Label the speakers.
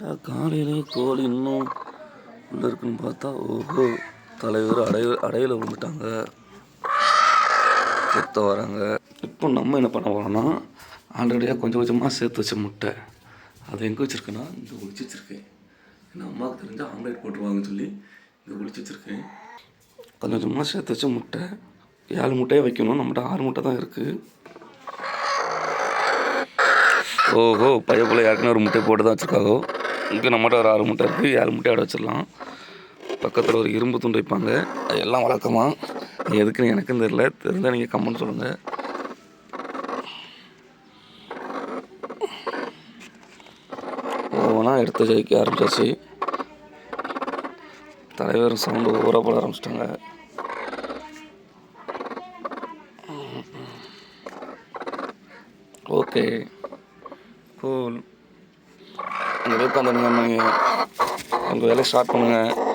Speaker 1: காலையிலே கோழி இன்னும் உள்ளே இருக்குன்னு பார்த்தா ஓஹோ தலைவர் அடைய அடையில் விழுந்துட்டாங்க. சுத்த வராங்க. இப்போ நம்ம என்ன பண்ண போகிறோம்னா ஆல்ரெடியாக கொஞ்சம் கொஞ்சமாக சேர்த்து வச்ச முட்டை. அதை எங்கே வச்சுருக்கேன்னா இங்கே ஒழிச்சு வச்சுருக்கேன். ஏன்னா அம்மாவுக்கு தெரிஞ்சால் ஆம்லேட் போட்டுருவாங்கன்னு சொல்லி இங்கே ஒழிச்சு வச்சுருக்கேன். கொஞ்சம் கொஞ்சமாக சேர்த்து வச்ச முட்டை. ஏழு முட்டையே வைக்கணும். நம்மகிட்ட ஆறு முட்டை தான் இருக்குது ஓஹோ பையப்பில் ஏற்கனவே ஒரு முட்டை போட்டு தான் வச்சுருக்காங்க இங்கே நம்மகிட்ட ஒரு ஆறு முட்டை இருக்குது ஏழு முட்டையோட வச்சிடலாம். பக்கத்தில் ஒரு இரும்பு துண்டு வைப்பாங்க. அது எல்லாம் வழக்கமாக எதுக்குன்னு எனக்கும் தெரியல. தெரிஞ்சால் நீங்கள் கமெண்ட் சொல்லுங்கள் ஒவ்வொன்றா எடுத்து ஜெயிக்க ஆரம்பிச்சாச்சு. தலைவர் சவுண்டு ஓவராக போட ஆரம்பிச்சிட்டாங்க. ஓகே. கூல் அங்கே உட்காந்துருங்க நீங்கள் உங்கள் வேலையை ஸ்டார்ட் பண்ணுங்கள்